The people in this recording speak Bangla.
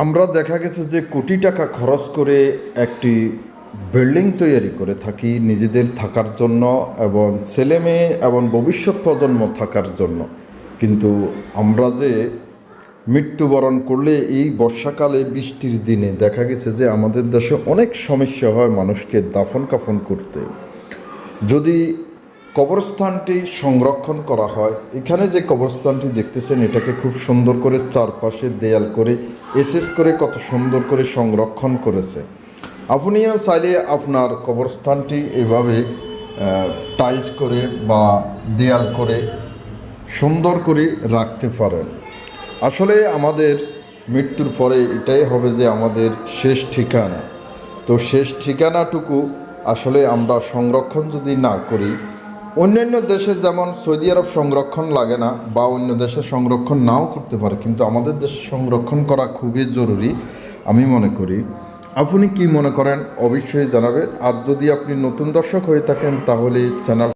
আমরা দেখা গেছে যে কোটি টাকা খরচ করে একটি বিল্ডিং তৈরি করে থাকি নিজেদের থাকার জন্য এবং ছেলে মেয়ে এবং ভবিষ্যৎ প্রজন্ম থাকার জন্য। কিন্তু আমরা যে মৃত্যুবরণ করলে এই বর্ষাকালে বৃষ্টির দিনে দেখা গেছে যে আমাদের দেশে অনেক সমস্যা হয় মানুষকে দাফন কাফন করতে। যদি কবরস্থানটি সংরক্ষণ করা হয়। এখানে যে কবরস্থানটি দেখতেছেন, এটাকে খুব সুন্দর করে চারপাশে দেয়াল করে, এসএস করে কত সুন্দর করে সংরক্ষণ করেছে। আপনিও চাইলে আপনার কবরস্থানটি এভাবে টাইলস করে বা দেয়াল করে সুন্দর করে রাখতে পারেন। আসলে আমাদের মৃত্যুর পরে এটাই হবে যে আমাদের শেষ ঠিকানা। তো শেষ ঠিকানাটুকু আসলে আমরা সংরক্ষণ যদি না করি অন্যান্য দেশে যেমন সৌদি আরব সংরক্ষণ লাগে না বা অন্য দেশে সংরক্ষণ নাও করতে পারে, কিন্তু আমাদের দেশে সংরক্ষণ করা খুবই জরুরি, আমি মনে করি। আপনি কি মনে করেন? অবশ্যই জানাবেন। আর যদি আপনি নতুন দর্শক হয়ে থাকেন, তাহলে চ্যানেল